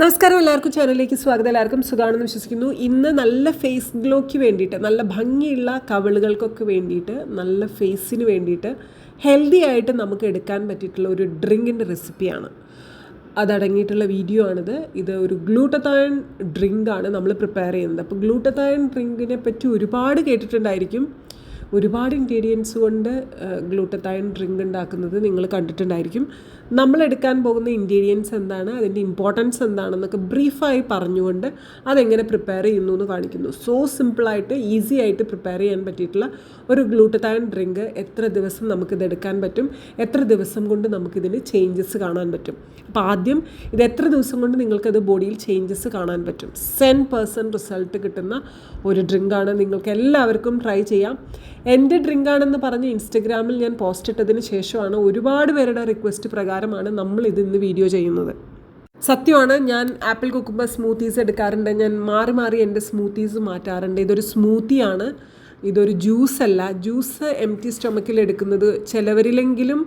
നമസ്കാരം എല്ലാവർക്കും ചാനലിലേക്ക് സ്വാഗതം. എല്ലാവർക്കും സുഖമാണെന്ന് വിശ്വസിക്കുന്നു. ഇന്ന് നല്ല ഫേസ് ഗ്ലോയ്ക്ക് വേണ്ടിയിട്ട് നല്ല ഭംഗിയുള്ള കവിളുകൾക്കൊക്കെ വേണ്ടിയിട്ട് നല്ല ഫേസിന് വേണ്ടിയിട്ട് ഹെൽത്തി ആയിട്ട് നമുക്ക് എടുക്കാൻ പറ്റിയിട്ടുള്ള ഒരു ഡ്രിങ്കിന്റെ റെസിപ്പിയാണ്. അതടങ്ങിയിട്ടുള്ള വീഡിയോ ആണിത്. ഇത് ഒരു ഗ്ലൂട്ടത്തായൺ ഡ്രിങ്കാണ് നമ്മൾ പ്രിപ്പയർ ചെയ്യുന്നത്. അപ്പോൾ ഗ്ലൂട്ടത്തായൺ ഡ്രിങ്കിനെ പറ്റി ഒരുപാട് കേട്ടിട്ടുണ്ടായിരിക്കും. ഒരുപാട് ഇൻഗ്രീഡിയൻസ് കൊണ്ട് ഗ്ലൂട്ടത്തായൺ ഡ്രിങ്ക് ഉണ്ടാക്കുന്നത് നിങ്ങൾ കണ്ടിട്ടുണ്ടായിരിക്കും. നമ്മൾ എടുക്കാൻ പോകുന്ന ഇൻഗ്രീഡിയൻസ് എന്താണ് അതിന്റെ ഇമ്പോർട്ടൻസ് എന്താണെന്നൊക്കെ ബ്രീഫായി പറഞ്ഞുകൊണ്ട് അതെങ്ങനെ പ്രിപ്പയർ ചെയ്യുന്നു എന്ന് കാണിക്കുന്നു. സോ സിമ്പിളായിട്ട് ഈസി ആയിട്ട് പ്രിപ്പയർ ചെയ്യാൻ പറ്റിയിട്ടുള്ള ഒരു ഗ്ലൂട്ടതായൻ ഡ്രിങ്ക് എത്ര ദിവസം നമുക്കിത് എടുക്കാൻ പറ്റും എത്ര ദിവസം കൊണ്ട് നമുക്കിതിന് ചേഞ്ചസ് കാണാൻ പറ്റും. അപ്പോൾ ആദ്യം ഇത് എത്ര ദിവസം കൊണ്ട് നിങ്ങൾക്കത് ബോഡിയിൽ ചേഞ്ചസ് കാണാൻ പറ്റും. സെൻ പേഴ്സന്റ് റിസൾട്ട് കിട്ടുന്ന ഒരു ഡ്രിങ്കാണ് നിങ്ങൾക്ക് എല്ലാവർക്കും ട്രൈ ചെയ്യാം. എന്റെ ഡ്രിങ്കാണെന്ന് പറഞ്ഞ് ഇൻസ്റ്റഗ്രാമിൽ ഞാൻ പോസ്റ്റ് ഇട്ടതിന് ശേഷമാണ് ഒരുപാട് പേരുടെ റിക്വസ്റ്റ് പ്രകാരമാണ് നമ്മൾ ഇത് ഇന്ന് വീഡിയോ ചെയ്യുന്നത്. സത്യമാണ് ഞാൻ ആപ്പിൾ കുക്കുമ്പോൾ സ്മൂത്തീസ് എടുക്കാറുണ്ട്. ഞാൻ മാറി മാറി എന്റെ സ്മൂത്തീസ് മാറ്റാറുണ്ട്. ഇതൊരു സ്മൂത്തിയാണ് ഇതൊരു ജ്യൂസ് അല്ല. ജ്യൂസ് എം ടി സ്റ്റൊമക്കിൽ എടുക്കുന്നത് ചിലവരിലെങ്കിലും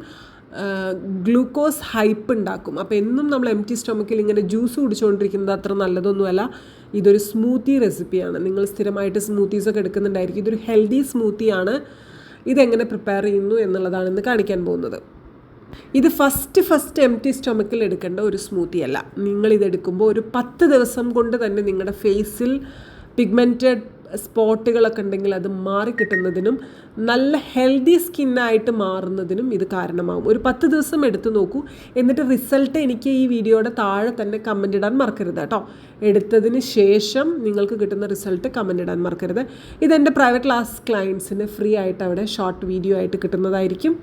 ഗ്ലൂക്കോസ് ഹൈപ്പ് ഉണ്ടാക്കും. അപ്പോൾ എന്നും നമ്മൾ എം ടി സ്റ്റൊമക്കിൽ ഇങ്ങനെ ജ്യൂസ് കുടിച്ചുകൊണ്ടിരിക്കുന്നത് അത്ര നല്ലതൊന്നുമല്ല. ഇതൊരു സ്മൂത്തി റെസിപ്പിയാണ് നിങ്ങൾ സ്ഥിരമായിട്ട് സ്മൂത്തീസൊക്കെ എടുക്കുന്നുണ്ടായിരിക്കും. ഇതൊരു ഹെൽത്തി സ്മൂത്തിയാണ് ഇതെങ്ങനെ പ്രിപ്പയർ ചെയ്യുന്നു എന്നുള്ളതാണ് ഇന്ന് കാണിക്കാൻ പോകുന്നത്. ഇത് ഫസ്റ്റ് ഫസ്റ്റ് എം ടി സ്റ്റൊമക്കിൽ എടുക്കേണ്ട ഒരു സ്മൂത്തി അല്ല. നിങ്ങളിതെടുക്കുമ്പോൾ ഒരു പത്ത് ദിവസം കൊണ്ട് തന്നെ നിങ്ങളുടെ ഫേസിൽ പിഗ്മെന്റഡ് സ്പോട്ടുകളൊക്കെ ഉണ്ടെങ്കിൽ അത് മാറിക്കിട്ടുന്നതിനും നല്ല ഹെൽത്തി സ്കിന്നായിട്ട് മാറുന്നതിനും ഇത് കാരണമാകും ഒരു പത്ത് ദിവസം എടുത്തു നോക്കൂ. എന്നിട്ട് റിസൾട്ട് എനിക്ക് ഈ വീഡിയോയുടെ താഴെ തന്നെ കമന്റ് ഇടാൻ മറക്കരുത് കേട്ടോ. എടുത്തതിന് ശേഷം നിങ്ങൾക്ക് കിട്ടുന്ന റിസൾട്ട് കമന്റ് ഇടാൻ മറക്കരുത്. ഇതെന്റെ പ്രൈവറ്റ് ക്ലാസ് ക്ലയൻസിന് ഫ്രീ ആയിട്ട് അവിടെ ഷോർട്ട് വീഡിയോ ആയിട്ട് കിട്ടുന്നതായിരിക്കും.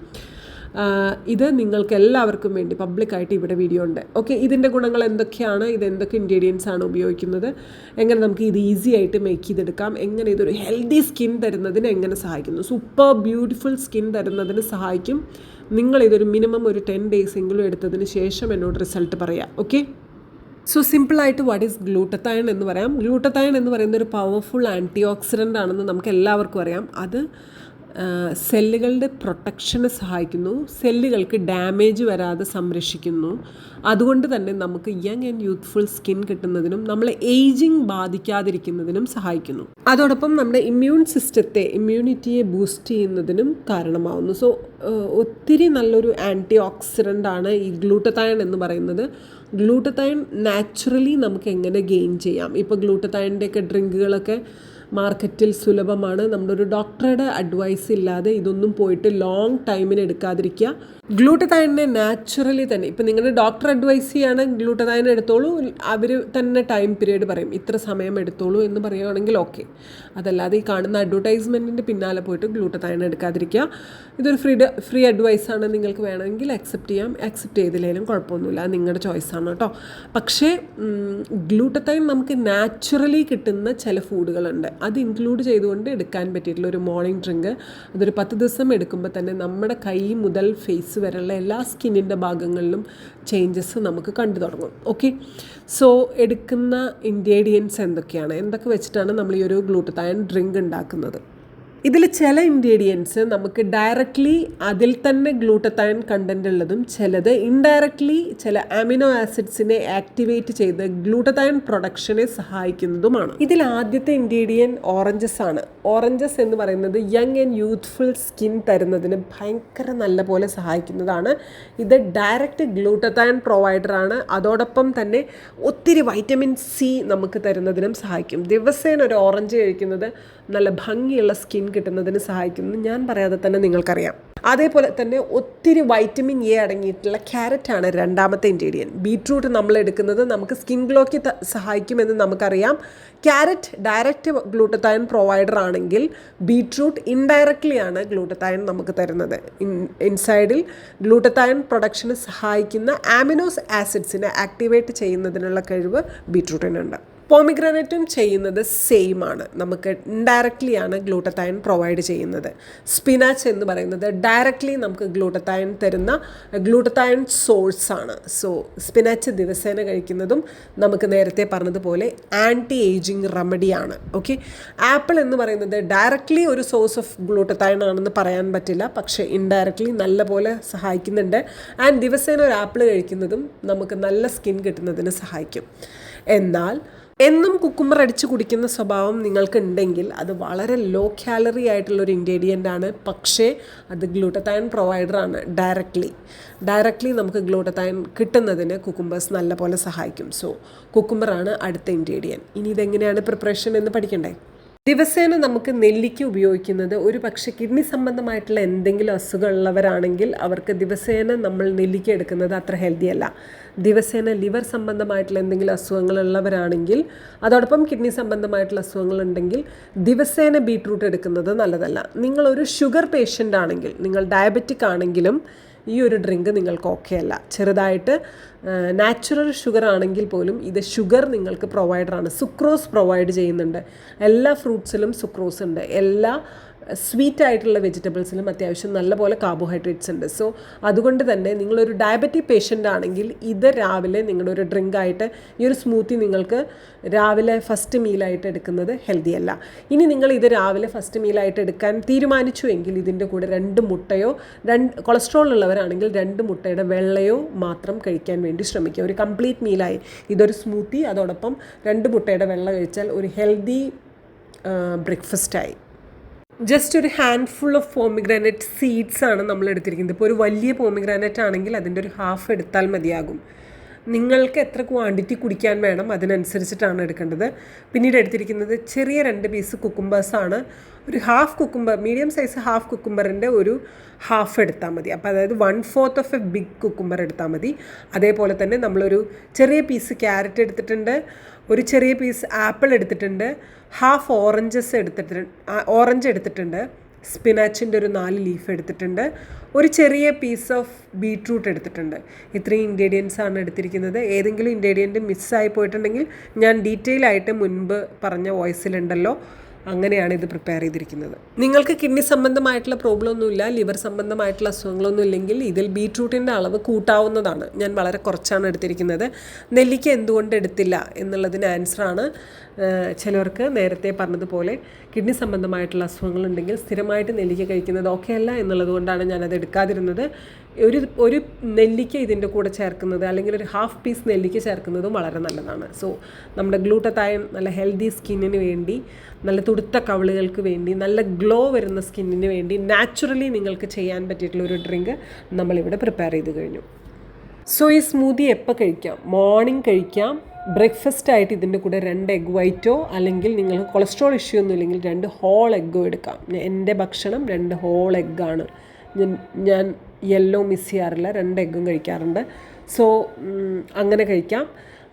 ഇത് നിങ്ങൾക്ക് എല്ലാവർക്കും വേണ്ടി പബ്ലിക്കായിട്ട് ഇവിടെ വീഡിയോ ഉണ്ട്. ഓക്കെ ഇതിന്റെ ഗുണങ്ങൾ എന്തൊക്കെയാണ്? ഇത് എന്തൊക്കെ ഇൻഗ്രീഡിയൻസ് ആണ് ഉപയോഗിക്കുന്നത്? എങ്ങനെ നമുക്ക് ഇത് ഈസി ആയിട്ട് മേക്ക് ചെയ്തെടുക്കാം? എങ്ങനെ ഇതൊരു ഹെൽത്തി സ്കിൻ തരുന്നതിന് എങ്ങനെ സഹായിക്കുന്നു? സൂപ്പർ ബ്യൂട്ടിഫുൾ സ്കിൻ തരുന്നതിന് സഹായിക്കും. നിങ്ങൾ ഇതൊരു മിനിമം ഒരു ടെൻ ഡേയ്സ് എങ്കിലും എടുത്തതിന് ശേഷം എന്നോട് റിസൾട്ട് പറയാം. ഓക്കെ സോ സിമ്പിളായിട്ട് വാട്ട് ഈസ് ഗ്ലൂട്ടത്തയൺ എന്ന് പറയാം. ഗ്ലൂട്ടത്തയൺ എന്ന് പറയുന്ന ഒരു പവർഫുൾ ആന്റി ഓക്സിഡന്റ് ആണെന്ന് നമുക്ക് എല്ലാവർക്കും അറിയാം. അത് സെല്ലുകളുടെ പ്രൊട്ടക്ഷന് സഹായിക്കുന്നു. സെല്ലുകൾക്ക് ഡാമേജ് വരാതെ സംരക്ഷിക്കുന്നു. അതുകൊണ്ട് തന്നെ നമുക്ക് യങ് ആൻഡ് യൂത്ത്ഫുൾ സ്കിൻ കിട്ടുന്നതിനും നമ്മളെ ഏജിങ് ബാധിക്കാതിരിക്കുന്നതിനും സഹായിക്കുന്നു. അതോടൊപ്പം നമ്മുടെ ഇമ്മ്യൂൺ സിസ്റ്റത്തെ ഇമ്മ്യൂണിറ്റിയെ ബൂസ്റ്റ് ചെയ്യുന്നതിനും കാരണമാവുന്നു. സോ ഒത്തിരി നല്ലൊരു ആന്റി ഓക്സിഡന്റ് ആണ് ഈ ഗ്ലൂട്ടത്തയൺ എന്ന് പറയുന്നത്. ഗ്ലൂട്ടത്തയൺ നാച്ചുറലി നമുക്ക് എങ്ങനെ ഗെയിൻ ചെയ്യാം? ഇപ്പോൾ ഗ്ലൂട്ടത്തയണിന്റെയൊക്കെ ഡ്രിങ്കുകളൊക്കെ മാർക്കറ്റിൽ സുലഭമാണ്. ഒരു ഡോക്ടറുടെ അഡ്വൈസ് ഇല്ലാതെ ഇതൊന്നും പോയിട്ട് ലോങ് ടൈമിന് എടുക്കാതിരിക്കുക. ഗ്ലൂട്ടതൈനെ നാച്ചുറലി തന്നെ ഇപ്പം നിങ്ങളുടെ ഡോക്ടർ അഡ്വൈസ് ചെയ്യാണ് ഗ്ലൂട്ടതൈൻ എടുത്തോളൂ അവർ തന്നെ ടൈം പീരീഡ് പറയും ഇത്ര സമയം എടുത്തോളൂ എന്ന് പറയുകയാണെങ്കിൽ ഓക്കെ അതല്ലാതെ ഈ കാണുന്ന അഡ്വർടൈസ്മെന്റിന്റെ പിന്നാലെ പോയിട്ട് ഗ്ലൂട്ടതൈൻ എടുക്കാതിരിക്കുക. ഇതൊരു ഫ്രീ ഫ്രീ അഡ്വൈസാണ് നിങ്ങൾക്ക് വേണമെങ്കിൽ അക്സെപ്റ്റ് ചെയ്യാം. അക്സെപ്റ്റ് ചെയ്തില്ലെങ്കിലും കുഴപ്പമൊന്നുമില്ല. നിങ്ങളുടെ ചോയ്സാണ് കേട്ടോ. പക്ഷേ ഗ്ലൂട്ടതൈൻ നമുക്ക് നാച്ചുറലി കിട്ടുന്ന ചില ഫുഡുകളുണ്ട് അത് ഇൻക്ലൂഡ് ചെയ്തുകൊണ്ട് എടുക്കാൻ പറ്റിയിട്ടുള്ള ഒരു മോർണിംഗ് ഡ്രിങ്ക് അതൊരു പത്ത് ദിവസം എടുക്കുമ്പോൾ തന്നെ നമ്മുടെ കൈ മുതൽ ഫേസ് വരെയുള്ള എല്ലാ സ്കിന്നിന്റെ ഭാഗങ്ങളിലും ചേഞ്ചസ് നമുക്ക് കണ്ടു തുടങ്ങും. ഓക്കെ സോ എടുക്കുന്ന ഇൻഗ്രീഡിയൻസ് എന്തൊക്കെയാണ്? എന്തൊക്കെ വെച്ചിട്ടാണ് നമ്മൾ ഈ ഒരു ഗ്ലൂട്ടത്തായൻ ഡ്രിങ്ക് ഉണ്ടാക്കുന്നത്? ഇതിൽ ചില ഇൻഗ്രീഡിയൻസ് നമുക്ക് ഡയറക്റ്റ്ലി അതിൽ തന്നെ ഗ്ലൂട്ടത്തയൺ കണ്ടന്റ് ഉള്ളതും ചിലത് ഇൻഡയറക്ട്ലി ചില അമിനോ ആസിഡ്സിനെ ആക്ടിവേറ്റ് ചെയ്ത് ഗ്ലൂട്ടത്തയൺ പ്രൊഡക്ഷനെ സഹായിക്കുന്നതുമാണ്. ഇതിൽ ആദ്യത്തെ ഇൻഗ്രീഡിയൻ ഓറഞ്ചസ് ആണ്. ഓറഞ്ചസ് എന്ന് പറയുന്നത് യങ് ആൻഡ് യൂത്ത്ഫുൾ സ്കിൻ തരുന്നതിന് ഭയങ്കര നല്ല പോലെ സഹായിക്കുന്നതാണ്. ഇത് ഡയറക്റ്റ് ഗ്ലൂട്ടത്തയൺ പ്രൊവൈഡറാണ് അതോടൊപ്പം തന്നെ ഒത്തിരി വൈറ്റമിൻ സി നമുക്ക് തരുന്നതിനും സഹായിക്കും. ദിവസേന ഒരു ഓറഞ്ച് കഴിക്കുന്നത് നല്ല ഭംഗിയുള്ള സ്കിൻ കിട്ടുന്നതിന് സഹായിക്കുന്നു ഞാൻ പറയാതെ തന്നെ നിങ്ങൾക്കറിയാം. അതേപോലെ തന്നെ ഒത്തിരി വൈറ്റമിൻ എ അടങ്ങിയിട്ടുള്ള ക്യാരറ്റാണ് രണ്ടാമത്തെ ഇൻഗ്രീഡിയൻ ബീട്രൂട്ട് നമ്മൾ എടുക്കുന്നത് നമുക്ക് സ്കിൻ ഗ്ലോയ്ക്ക് സഹായിക്കുമെന്ന് നമുക്കറിയാം. ക്യാരറ്റ് ഡയറക്റ്റ് ഗ്ലൂട്ടത്തായൻ പ്രൊവൈഡർ ആണെങ്കിൽ ബീട്രൂട്ട് ഇൻഡയറക്ട്ലി ആണ് ഗ്ലൂട്ടത്തായൻ നമുക്ക് തരുന്നത്. ഇൻ ഇൻസൈഡിൽ ഗ്ലൂട്ടത്തായൻ പ്രൊഡക്ഷന് സഹായിക്കുന്ന ആമിനോസ് ആസിഡ്സിനെ ആക്ടിവേറ്റ് ചെയ്യുന്നതിനുള്ള കഴിവ് ബീട്രൂട്ടിനുണ്ട് പോമിഗ്രാനറ്റും ചെയ്യുന്നത് സെയിം ആണ്. നമുക്ക് ഇൻഡയറക്റ്റ്ലി ആണ് ഗ്ലൂട്ടത്തായൻ പ്രൊവൈഡ് ചെയ്യുന്നത്. സ്പിനാച്ച് എന്ന് പറയുന്നത് ഡയറക്റ്റ്ലി നമുക്ക് ഗ്ലൂട്ടത്തായൻ തരുന്ന ഗ്ലൂട്ടത്തായൻ സോഴ്സ് ആണ്. സോ സ്പിനാച്ച് ദിവസേന കഴിക്കുന്നതും നമുക്ക് നേരത്തെ പറഞ്ഞതുപോലെ ആന്റി ഏജിങ് റെമഡിയാണ് ഓക്കെ ആപ്പിൾ എന്ന് പറയുന്നത് ഡയറക്റ്റ്ലി ഒരു സോഴ്സ് ഓഫ് ഗ്ലൂട്ടത്തായൻ ആണെന്ന് പറയാൻ പറ്റില്ല. പക്ഷേ ഇൻഡയറക്റ്റ്ലി നല്ലപോലെ സഹായിക്കുന്നുണ്ട്. ആൻഡ് ദിവസേന ഒരു ആപ്പിൾ കഴിക്കുന്നതും നമുക്ക് നല്ല സ്കിൻ കിട്ടുന്നതിന് സഹായിക്കും. എന്നാൽ എന്നും കുക്കുമ്പർ അടിച്ച് കുടിക്കുന്ന സ്വഭാവം നിങ്ങൾക്ക് ഉണ്ടെങ്കിൽ അത് വളരെ ലോ കാലറി ആയിട്ടുള്ള ഒരു ഇൻഗ്രീഡിയന്റ് ആണ്. പക്ഷേ അത് ഗ്ലൂട്ടത്തൈൻ പ്രൊവൈഡറാണ് ഡയറക്റ്റ്ലി ഡയറക്റ്റ്ലി നമുക്ക് ഗ്ലൂട്ടത്തായൻ കിട്ടുന്നതിന് കുക്കുംബേഴ്സ് നല്ലപോലെ സഹായിക്കും. സോ കുക്കുംബറാണ് അടുത്ത ഇൻഗ്രീഡിയൻ ഇനി ഇതെങ്ങനെയാണ് പ്രിപ്പറേഷൻ എന്ന് പഠിക്കണ്ടേ? ദിവസേന നമുക്ക് നെല്ലിക്ക ഉപയോഗിക്കുന്നത് ഒരു പക്ഷേ കിഡ്നി സംബന്ധമായിട്ടുള്ള എന്തെങ്കിലും അസുഖമുള്ളവരാണെങ്കിൽ അവർക്ക് ദിവസേന നമ്മൾ നെല്ലിക്ക എടുക്കുന്നത് അത്ര ഹെൽത്തി അല്ല. ദിവസേന ലിവർ സംബന്ധമായിട്ടുള്ള എന്തെങ്കിലും അസുഖങ്ങളുള്ളവരാണെങ്കിൽ അതോടൊപ്പം കിഡ്നി സംബന്ധമായിട്ടുള്ള അസുഖങ്ങളുണ്ടെങ്കിൽ ദിവസേന ബീട്രൂട്ട് എടുക്കുന്നത് നല്ലതല്ല. നിങ്ങളൊരു ഷുഗർ പേഷ്യന്റ് ആണെങ്കിൽ നിങ്ങൾ ഡയബറ്റിക് ആണെങ്കിലും ഈ ഒരു ഡ്രിങ്ക് നിങ്ങൾക്ക് ഓക്കെ അല്ല. ചെറുതായിട്ട് നാച്ചുറൽ ഷുഗർ ആണെങ്കിൽ പോലും ഇത് ഷുഗർ നിങ്ങൾക്ക് പ്രൊവൈഡറാണ് സുക്രോസ് പ്രൊവൈഡ് ചെയ്യുന്നുണ്ട്. എല്ലാ ഫ്രൂട്ട്സിലും സുക്രോസ് ഉണ്ട്. എല്ലാ സ്വീറ്റ് ആയിട്ടുള്ള വെജിറ്റബിൾസിലും അത്യാവശ്യം നല്ലപോലെ കാർബോഹൈഡ്രേറ്റ്സ് ഉണ്ട്. സോ അതുകൊണ്ട് തന്നെ നിങ്ങളൊരു ഡയബറ്റിക് പേഷ്യന്റ് ആണെങ്കിൽ ഇത് രാവിലെ നിങ്ങളുടെ ഒരു ഡ്രിങ്ക് ആയിട്ട് ഈ ഒരു സ്മൂത്തി നിങ്ങൾക്ക് രാവിലെ ഫസ്റ്റ് മീലായിട്ട് എടുക്കുന്നത് ഹെൽത്തി അല്ല. ഇനി നിങ്ങൾ ഇത് രാവിലെ ഫസ്റ്റ് മീലായിട്ട് എടുക്കാൻ തീരുമാനിച്ചു എങ്കിൽ ഇതിന്റെ കൂടെ രണ്ട് മുട്ടയോ രണ്ട് കൊളസ്ട്രോൾ ഉള്ളവരാണെങ്കിൽ രണ്ട് മുട്ടയുടെ വെള്ളയോ മാത്രം കഴിക്കാൻ വേണ്ടി ശ്രമിക്കുക. ഒരു കംപ്ലീറ്റ് മീലായി ഇതൊരു സ്മൂത്തി അതോടൊപ്പം രണ്ട് മുട്ടയുടെ വെള്ള കഴിച്ചാൽ ഒരു ഹെൽത്തി ബ്രേക്ക്ഫാസ്റ്റായി ജസ്റ്റ് ഒരു handful of pomegranate seeds ആണ് നമ്മൾ എടുത്തിരിക്കുന്നത്. ഇപ്പോൾ ഒരു വലിയ പോമിഗ്രാനറ്റ് ആണെങ്കിൽ അതിന്റെ ഒരു ഹാഫ് എടുത്താൽ മതിയാകും. നിങ്ങൾക്ക് എത്ര ക്വാണ്ടിറ്റി കുടിക്കാൻ വേണം അതിനനുസരിച്ചിട്ടാണ് എടുക്കേണ്ടത്. പിന്നീട് എടുത്തിരിക്കുന്നത് ചെറിയ രണ്ട് പീസ് കുക്കുംബേഴ്സാണ് ഒരു half cucumber medium size half കുക്കുംബറിന്റെ ഒരു ഹാഫ് എടുത്താൽ മതി. അപ്പോൾ അതായത് one fourth of a big cucumber എടുത്താൽ മതി. അതേപോലെ തന്നെ നമ്മളൊരു ചെറിയ പീസ് ക്യാരറ്റ് എടുത്തിട്ടുണ്ട് ഒരു ചെറിയ പീസ് ആപ്പിൾ എടുത്തിട്ടുണ്ട് ഹാഫ് ഓറഞ്ചസ് എടുത്തിട്ടുണ്ട് ഓറഞ്ച് എടുത്തിട്ടുണ്ട്. സ്പിനാച്ചിന്റെ ഒരു നാല് ലീഫ് എടുത്തിട്ടുണ്ട്. ഒരു ചെറിയ പീസ് ഓഫ് ബീട്രൂട്ട് എടുത്തിട്ടുണ്ട്. ഇത്രയും ഇൻഗ്രീഡിയൻസ് ആണ് എടുത്തിരിക്കുന്നത്. ഏതെങ്കിലും ഇൻഗ്രീഡിയന്റ് മിസ്സായി പോയിട്ടുണ്ടെങ്കിൽ ഞാൻ ഡീറ്റെയിൽ ആയിട്ട് മുൻപ് പറഞ്ഞ വോയിസിലുണ്ടല്ലോ അങ്ങനെയാണ് ഇത് പ്രിപ്പയർ ചെയ്തിരിക്കുന്നത്. നിങ്ങൾക്ക് കിഡ്നി സംബന്ധമായിട്ടുള്ള പ്രോബ്ലം ഒന്നുമില്ല. ലിവർ സംബന്ധമായിട്ടുള്ള അസുഖങ്ങളൊന്നും ഇല്ലെങ്കിൽ ഇതിൽ ബീട്രൂട്ടിന്റെ അളവ് കൂട്ടാവുന്നതാണ്. ഞാൻ വളരെ കുറച്ചാണ് എടുത്തിരിക്കുന്നത്. നെല്ലിക്ക എന്തുകൊണ്ട് എടുത്തില്ല എന്നുള്ളതിന് ആൻസറാണ് ചിലർക്ക് നേരത്തെ പറഞ്ഞതുപോലെ കിഡ്നി സംബന്ധമായിട്ടുള്ള അസുഖങ്ങളുണ്ടെങ്കിൽ സ്ഥിരമായിട്ട് നെല്ലിക്ക കഴിക്കുന്നത് ഓക്കെ അല്ല എന്നുള്ളത് കൊണ്ടാണ് ഞാനത് എടുക്കാതിരുന്നത്. ഒരു ഒരു നെല്ലിക്ക ഇതിന്റെ കൂടെ ചേർക്കുന്നത് അല്ലെങ്കിൽ ഒരു ഹാഫ് പീസ് നെല്ലിക്ക ചേർക്കുന്നതും വളരെ നല്ലതാണ്. സോ നമ്മുടെ ഗ്ലൂട്ടത്തായം നല്ല ഹെൽത്തി സ്കിന്നിന് വേണ്ടി നല്ല തുടുത്ത കവിളുകൾക്ക് വേണ്ടി നല്ല ഗ്ലോ വരുന്ന സ്കിന്നിന് വേണ്ടി നാച്ചുറലി നിങ്ങൾക്ക് ചെയ്യാൻ പറ്റിയിട്ടുള്ള ഒരു ഡ്രിങ്ക് നമ്മളിവിടെ പ്രിപ്പയർ ചെയ്ത് കഴിഞ്ഞു. സോ ഈ സ്മൂതി എപ്പോൾ കഴിക്കാം? മോർണിംഗ് കഴിക്കാം ബ്രേക്ക്ഫാസ്റ്റ് ആയിട്ട് ഇതിന്റെ കൂടെ രണ്ട് എഗ് വൈറ്റോ അല്ലെങ്കിൽ നിങ്ങൾക്ക് കൊളസ്ട്രോൾ ഇഷ്യൂ ഒന്നും ഇല്ലെങ്കിൽ രണ്ട് ഹോൾ എഗ്ഗോ എടുക്കാം. എന്റെ ഭക്ഷണം രണ്ട് ഹോൾ എഗ്ഗാണ് ഞാൻ ഞാൻ യെല്ലോ മിസ് ചെയ്യാറില്ല രണ്ട് എഗ്ഗും കഴിക്കാറുണ്ട്. സോ അങ്ങനെ കഴിക്കാം.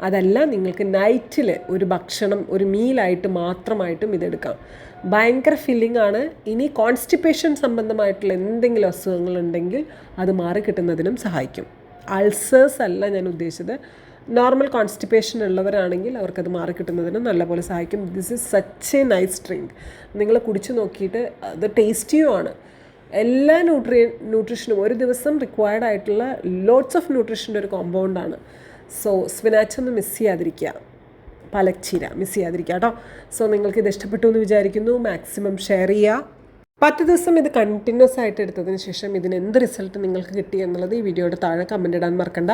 അതല്ല നിങ്ങൾക്ക് നൈറ്റിൽ ഒരു ഭക്ഷണം ഒരു മീലായിട്ട് മാത്രമായിട്ടും ഇതെടുക്കാം. ഭയങ്കര ഫില്ലിംഗ് ആണ്. ഇനി കോൺസ്റ്റിപ്പേഷൻ സംബന്ധമായിട്ടുള്ള എന്തെങ്കിലും അസുഖങ്ങളുണ്ടെങ്കിൽ അത് മാറി കിട്ടുന്നതിനും സഹായിക്കും. അൾസേഴ്സ് അല്ല ഞാൻ ഉദ്ദേശിച്ചത്. നോർമൽ കോൺസ്റ്റിപ്പേഷൻ ഉള്ളവരാണെങ്കിൽ അവർക്കത് മാറി കിട്ടുന്നതിന് നല്ലപോലെ സഹായിക്കും. This is such a nice drink നിങ്ങൾ കുടിച്ചു നോക്കിയിട്ട് അത് ടേസ്റ്റിയുമാണ് എല്ലാ ന്യൂട്രിയ ന്യൂട്രീഷനും ഒരു ദിവസം റിക്വയർഡ് ആയിട്ടുള്ള ലോട്ട്സ് ഓഫ് ന്യൂട്രീഷന്റെ ഒരു കോമ്പൗണ്ടാണ് സോ സ്പിനാച്ച് ഒന്ന് മിസ് ചെയ്യാതിരിക്കുക. പലച്ചീര മിസ് ചെയ്യാതിരിക്കുക കേട്ടോ. സോ നിങ്ങൾക്ക് ഇത് ഇഷ്ടപ്പെട്ടു എന്ന് വിചാരിക്കുന്നു. മാക്സിമം ഷെയർ ചെയ്യുക. പത്ത് ദിവസം ഇത് കണ്ടിന്യൂസ് ആയിട്ട് എടുത്തതിന് ശേഷം ഇതിന് എന്ത് റിസൾട്ട് നിങ്ങൾക്ക് കിട്ടി എന്നുള്ളത് ഈ വീഡിയോയുടെ താഴെ കമന്റ് ഇടാൻ മറക്കണ്ട.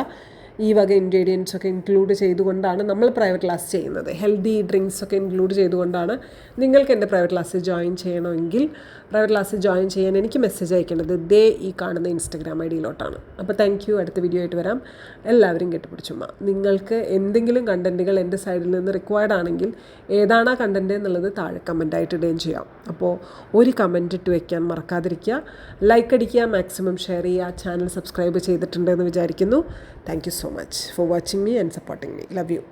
ഈ വക ഇൻഗ്രീഡിയൻസ് ഒക്കെ ഇൻക്ലൂഡ് ചെയ്തുകൊണ്ടാണ് നമ്മൾ പ്രൈവറ്റ് ക്ലാസ് ചെയ്യുന്നത്. ഹെൽത്തി ഡ്രിങ്ക്സ് ഒക്കെ ഇൻക്ലൂഡ് ചെയ്തുകൊണ്ടാണ് നിങ്ങൾക്ക് എന്റെ പ്രൈവറ്റ് ക്ലാസ്സിൽ ജോയിൻ ചെയ്യണമെങ്കിൽ പ്രൈവറ്റ് ക്ലാസ്സിൽ ജോയിൻ ചെയ്യാൻ എനിക്ക് മെസ്സേജ് അയക്കേണ്ടത് ദേ ഈ കാണുന്ന ഇൻസ്റ്റഗ്രാം ഐ ഡിയിലോട്ടാണ് അപ്പോൾ താങ്ക് യു അടുത്ത വീഡിയോ ആയിട്ട് വരാം. എല്ലാവരും കെട്ടിപ്പിടിച്ചുമ്മ നിങ്ങൾക്ക് എന്തെങ്കിലും കണ്ടന്റുകൾ എന്റെ സൈഡിൽ നിന്ന് റിക്വയർഡ് ആണെങ്കിൽ ഏതാണ് ആ കണ്ടന്റ് എന്നുള്ളത് താഴെ കമന്റായിട്ട് ഇടുകയും ചെയ്യാം. അപ്പോൾ ഒരു കമന്റ് ഇട്ട് വയ്ക്കാൻ മറക്കാതിരിക്കുക. ലൈക്ക് അടിക്കുക മാക്സിമം ഷെയർ ചെയ്യുക ചാനൽ സബ്സ്ക്രൈബ് ചെയ്തിട്ടുണ്ടെന്ന് വിചാരിക്കുന്നു. Thank you so much for watching me and supporting me. Love you.